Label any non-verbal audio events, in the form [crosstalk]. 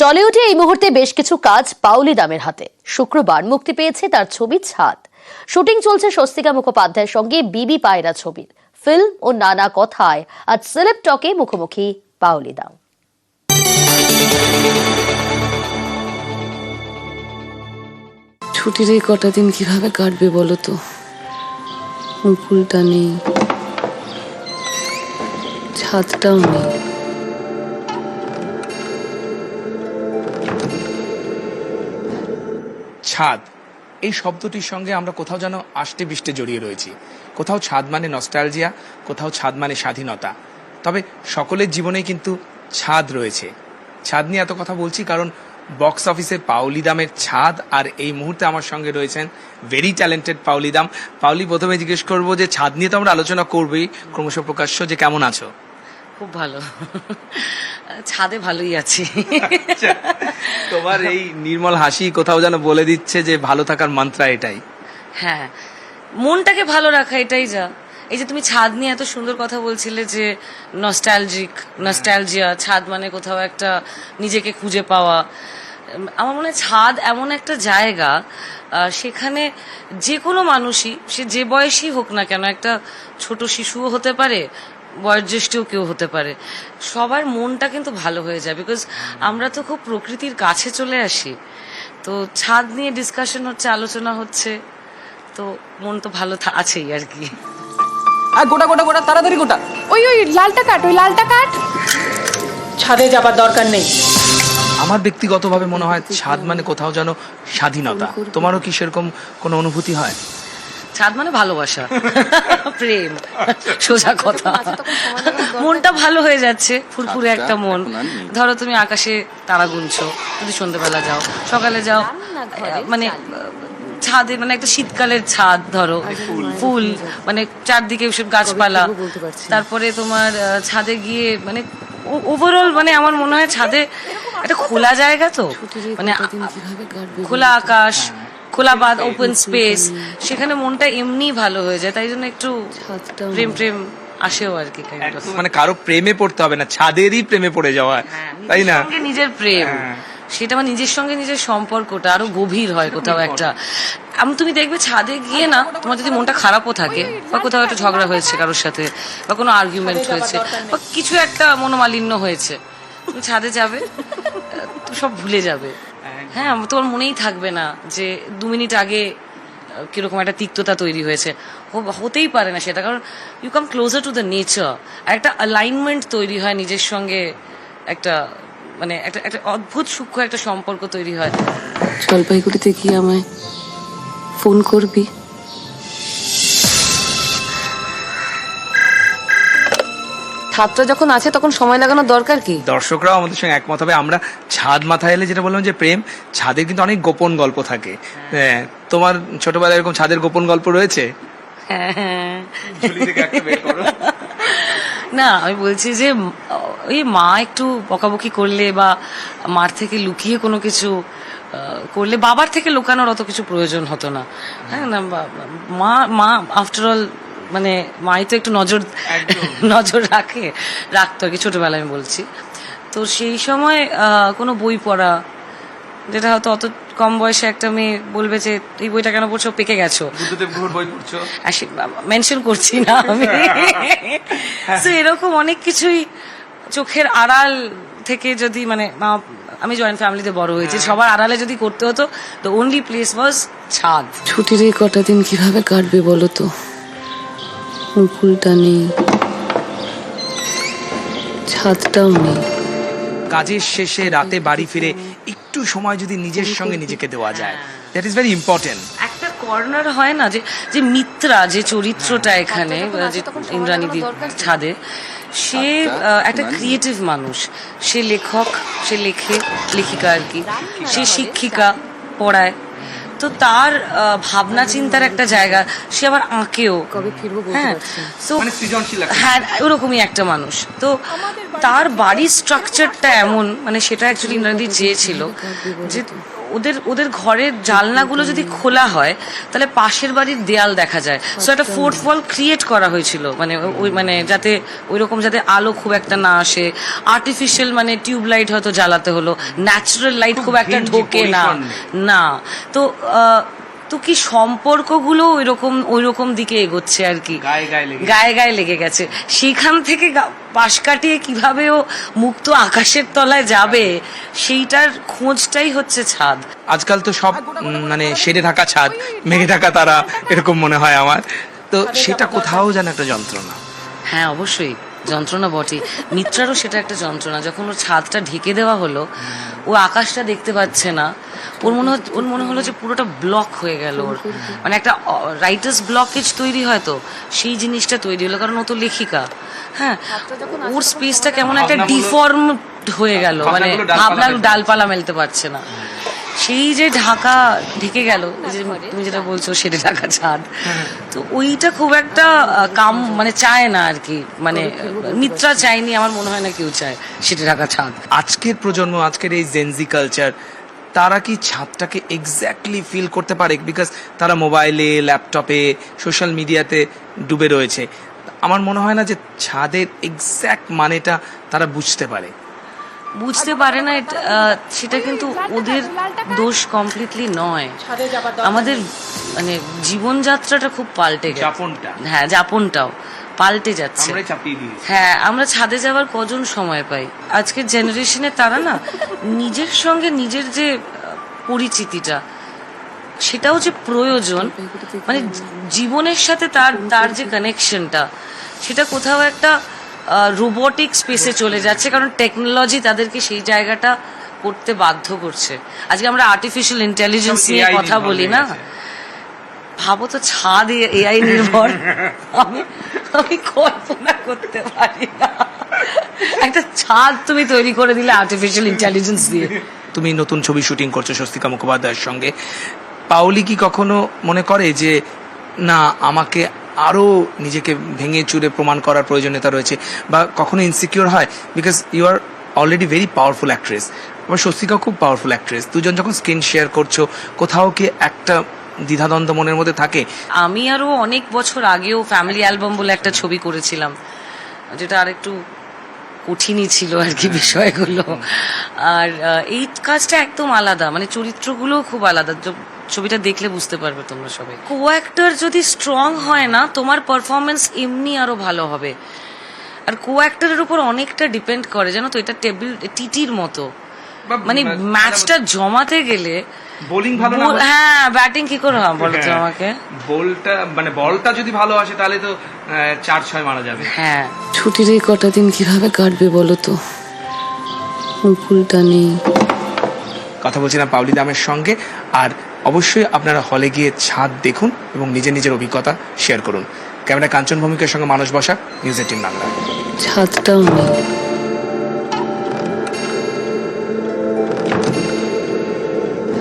টলিউডে এই মুহূর্তে বেশ কিছু কাজ পাউলি দামের হাতে। শুক্রবার মুক্তি পেয়েছে তার ছবি ছাদ। শুটিং চলছে স্বস্তিকা মুখোপাধ্যায়ের সঙ্গে বিবি পায়রা ছবির। ফিল্ম ও নানা কথায় আজ সেলেব টকে মুখোমুখি পাউলি দাম। ছুটির এই কটা দিন কীভাবে কাটবে বলো তো? মুকুলটা নেই। ছাদটাও নেই। ছাদ। এই শব্দটির সঙ্গে আমরা কোথাও যেন আষ্টে বিষ্টে জড়িয়ে রয়েছি। কোথাও ছাদ মানে নস্টালজিয়া কোথাও ছাদ মানে স্বাধীনতা। তবে সকলের জীবনেই কিন্তু ছাদ রয়েছে। ছাদ নিয়ে এত কথা বলছি কারণ বক্স অফিসে পাউলি দামের ছাদ আর এই মুহূর্তে আমার সঙ্গে রয়েছেন ভেরি ট্যালেন্টেড পাউলি দাম পাউলি প্রথমে জিজ্ঞেস করব যে ছাদ নিয়ে তো আমরা আলোচনা করবোই, ক্রমশ প্রকাশ্য যে কেমন আছো? খুব ভালো। ছাদে ভালোই আছি। তোমার এই নির্মল হাসি কোথাও যেন বলে দিচ্ছে যে ভালো থাকার মন্ত্রা এটাই। হ্যাঁ মনটাকে ভালো রাখা এটাই যা। এই যে তুমি ছাদ নিয়ে এত সুন্দর কথা বলছিলে যে নস্টালজিক নস্টালজিয়া ছাদ মানে কোথাও একটা নিজেকে খুঁজে পাওয়া। আমার মনে হয় ছাদ এমন একটা জায়গা সেখানে যে কোনো মানুষই সে যে বয়সই হোক না কেন একটা ছোট শিশুও হতে পারে বয়োজ্যেষ্ঠও কেউ হতে পারে। সবার মনটা কিন্তু ভালো হয়ে যায় বিকজ আমরা তো খুব প্রকৃতির কাছে চলে আসি। তো ছাদ নিয়ে ডিসকাশন হচ্ছে আলোচনা হচ্ছে তো মন তো ভালো আছেই আর কি। আর গোটা গোটা গোটা তাড়াতাড়ি গোটা। ওই ওই লালটা কাট ওই লালটা কাট। ছাদে যাবার দরকার নেই। আমার ব্যক্তিগতভাবে মনে হয় ছাদ মানে কোথাও যেন স্বাধীনতা। তোমারও কি সেরকম কোনো অনুভূতি হয়? ছাদ মানে ভালোবাসা। প্রেম। সোজা কথা। মনটা ভালো হয়ে যাচ্ছে ফুরফুরে একটা মন। ধরো তুমি আকাশে তারা গুনছো যদি সন্ধ্যেবেলা যাও সকালে যাও মানে ছাদে মানে একটা শীতকালের ছাদ ধরো। ফুল। মানে চারদিকে ওসব গাছপালা। তারপরে তোমার ছাদে গিয়ে মানে ওভারঅল মানে আমার মনে হয় ছাদে একটা খোলা জায়গা তো। মানে খোলা আকাশ খোলা বাদ ওপেন স্পেস সেখানে মনটা এমনি ভালো হয়ে যায় তাই জন্য একটু প্রেম প্রেম আসেও আর কি মানে কারও প্রেমে পড়তে হবে না ছাদেরই প্রেমে পড়ে যাওয়া তাই না? নিজের প্রেম সেটা আমার নিজের সঙ্গে নিজের সম্পর্কটা আরও গভীর হয় কোথাও একটা। আমি তুমি দেখবে ছাদে গিয়ে না তোমার যদি মনটা খারাপও থাকে বা কোথাও একটা ঝগড়া হয়েছে কারোর সাথে বা কোনো আর্গুমেন্ট হয়েছে বা কিছু একটা মনোমালিন্য হয়েছে তুমি ছাদে যাবে সব ভুলে যাবে। হ্যাঁ তোমার মনেই থাকবে না যে দু মিনিট আগে কীরকম একটা তিক্ততা তৈরি হয়েছে। হতেই পারে না সেটা, কারণ you come closer to the nature একটা অ্যালাইনমেন্ট তৈরি হয় নিজের সঙ্গে, একটা মানে একটা একটা অদ্ভুত সূক্ষ্ম একটা সম্পর্ক তৈরি হয়। জলপাইগুড়িতে গিয়ে আমায় ফোন করবি? ছাদটা যখন আছে তখন সময় লাগানোর দরকার কি? দর্শকরাও আমাদের সঙ্গে একমত হবে। আমরা ছাদ মাথায় এলে যেটা বললাম যে প্রেম ছাদের কিন্তু অনেক গোপন গল্প থাকে। হ্যাঁ তোমার ছোটবেলায় এরকম ছাদের গোপন গল্প রয়েছে? না আমি বলছি যে ওই মা একটু বকাবকি করলে বা মার থেকে লুকিয়ে কোনো কিছু করলে বাবার থেকে লুকানোর অত কিছু প্রয়োজন হতো না। হ্যাঁ না মা মা আফটার অল মানে মাই তো একটু নজর নজর রাখে রাখতো আর কি ছোটবেলায় আমি বলছি। তো সেই সময় কোনো বই পড়া যেটা হয়তো অত কম বয়সে একটা মেয়ে বলবে যে এই বইটা কেন পড়ছো? পেকে গেছো? মেনশন করছি না আমি। [laughs] তো এরকম অনেক কিছুই চোখের আড়াল থেকে যদি মানে মা- আমি জয়েন্ট ফ্যামিলিতে বড় হয়েছি সবার আড়ালে যদি করতে হতো দ্য ওনলি প্লেস ওয়াজ ছাদ। ছুটির এই কটা দিন কীভাবে কাটবে বলো তো? মুকুলটা নেই। ছাদটাও নেই। কাজের শেষে রাতে বাড়ি ফিরে একটু সময় যদি নিজের সঙ্গে নিজেকে দেওয়া যায়। দ্যাট ইজ ভেরি ইম্পর্টেন্ট একটা কর্নার হয় না যে যে মিত্রা যে চরিত্রটা এখানে যে ইন্দ্রাণীদি ছাদে সে একটা ক্রিয়েটিভ মানুষ। সে লেখক সে লেখে লেখিকা আর কি। সে শিক্ষিকা পড়ায়। তো তার ভাবনা চিন্তার একটা জায়গা। সে আবার আঁকেও। কবে ফিরবো হ্যাঁ তো মানে হ্যাঁ ওরকমই একটা মানুষ। তো তার বাড়ির স্ট্রাকচারটা এমন মানে সেটা অ্যাকচুয়ালি ইন্দ্রাদি চেয়েছিল যে ওদের ওদের ঘরের জানলাগুলো যদি খোলা হয় তাহলে পাশের বাড়ির দেয়াল দেখা যায়। সো একটা ফোর্থ ওয়াল ক্রিয়েট করা হয়েছিল মানে ওই মানে যাতে ওই রকম যাতে আলো খুব একটা না আসে। আর্টিফিশিয়াল মানে টিউব লাইট হয়তো জ্বালাতে হলো ন্যাচারাল লাইট খুব একটা ঢোকে না। না। তো তো কি সম্পর্কগুলো ওই রকম ওই রকম দিকে এগোচ্ছে আর কি। গায়ে গায়ে লেগে গায়ে গায়ে লেগে গেছে। সেখান থেকে পাশ কাটিয়ে কীভাবে ও মুক্ত আকাশের তলায় যাবে সেইটার খোঁজটাই হচ্ছে ছাদ। আজকাল তো সব মানে সেরে থাকা ছাদ মেঘে থাকা তারা এরকম মনে হয় আমার। তো সেটা কোথাও যেন একটা যন্ত্রণা। হ্যাঁ অবশ্যই। যন্ত্রণা বটে। মিত্রারও সেটা একটা যন্ত্রণা। যখন ওর ছাদটা ঢেকে দেওয়া হলো ও আকাশটা দেখতে পাচ্ছে না। ওর মনে হচ্ছে ওর মনে হলো যে পুরোটা ব্লক হয়ে গেল ওর। মানে একটা রাইটার্স ব্লকেজ তৈরি হয় তো সেই জিনিসটা তৈরি হলো। কারণ ও তো লেখিকা। হ্যাঁ ওর স্পেসটা কেমন একটা ডিফর্ম হয়ে গেল। মানে ভাবনা ডালপালা মেলতে পারছে না। সেই যে ঢাকা ঢেকে গেল তুমি যেটা বলছো সেটা ঢাকা ছাদ। তো ওইটা খুব একটা কাম মানে চায় না আর কি। মানে মিত্রা চায়নি আমার মনে হয় না কেউ চায় সেটা ঢাকা ছাদ। আজকের প্রজন্ম আজকের এই জেনজি কালচার তারা কি ছাদটাকে এক্স্যাক্টলি ফিল করতে পারে? বিকজ তারা মোবাইলে ল্যাপটপে সোশ্যাল মিডিয়াতে ডুবে রয়েছে। আমার মনে হয় না যে ছাদের এক্স্যাক্ট মানেটা তারা বুঝতে পারে। বুঝতে পারে না সেটা কিন্তু ওদের দোষ কমপ্লিটলি নয়। আমাদের মানে জীবনযাত্রাটা খুব পাল্টে গেছে। হ্যাঁ যাপনটাও পাল্টে যাচ্ছে। হ্যাঁ আমরা ছাদে যাওয়ার কজন সময় পাই? আজকের জেনারেশনে তারা না নিজের সঙ্গে নিজের যে পরিচিতিটা সেটাও যে প্রয়োজন মানে জীবনের সাথে তার তার যে কানেকশনটা সেটা কোথাও একটা রোবোটিক স্পেসে চলে যাচ্ছে কারণ টেকনোলজি তাদেরকে সেই জায়গাটা করতে বাধ্য করছে। আজকে আমরা আর্টিফিশিয়াল ইন্টেলিজেন্স নিয়ে কথা বলি না? ভাবো তো ছাদ এআই নির্ভর। আমি আমি কল্পনা করতে পারি না। একটা ছাদ তুমি তৈরি করে দিলে আর্টিফিশিয়াল ইন্টেলিজেন্স দিয়ে। তুমি নতুন ছবি শুটিং করছ স্বস্তিকা মুখোপাধ্যায়ের সঙ্গে। পাওলি কি কখনো মনে করে যে না আমাকে আরও নিজেকে ভেঙে চুরে প্রমাণ করার প্রয়োজনীয়তা রয়েছে বা কখনো ইনসিকিউর হয় because you are already very powerful actress আবার স্বস্তিকা খুব পাওয়ারফুল অ্যাক্ট্রেস দুজন যখন স্ক্রিন শেয়ার করছ কোথাও কি একটা দ্বিধাদ্বন্দ্ব মনের মধ্যে থাকে? আমি আরও অনেক বছর আগেও ফ্যামিলি অ্যালবাম বলে একটা ছবি করেছিলাম যেটা আরেকটু কঠিনই ছিল আর কি বিষয়গুলো। আর এই কাজটা একদম আলাদা মানে চরিত্রগুলো খুব আলাদা। ছবিটা দেখলে বুঝতে পারবে তোমরা সবাই। কো অ্যাক্টর যদি স্ট্রং হয় না তোমার পারফরমেন্স এমনি আরও ভালো হবে। আর কো অ্যাক্টরের উপর অনেকটা ডিপেন্ড করে জানো তো এটা টেবিল টিটির মতো। মানে ম্যাচটা জমাতে গেলে বোলিং বল- হ্যাঁ ব্যাটিং কি করে হবে বলো তো আমাকে? বলটা মানে বলটা যদি ভালো আসে তাহলে তো চার ছয় মারা যাবে। হ্যাঁ। ছুটির এই কটা দিন কীভাবে কাটবে বলো তো? মুকুলটা নেই। কথা বলছিলাম পাউলি দামের সঙ্গে। আর অবশ্যই আপনারা হলে গিয়ে ছাদ দেখুন এবং নিজের নিজের অভিজ্ঞতা শেয়ার করুন। ক্যামেরা কাঞ্চন ভূমিকার সঙ্গে মানুষ বসা নিউজ এইটিন বাংলা।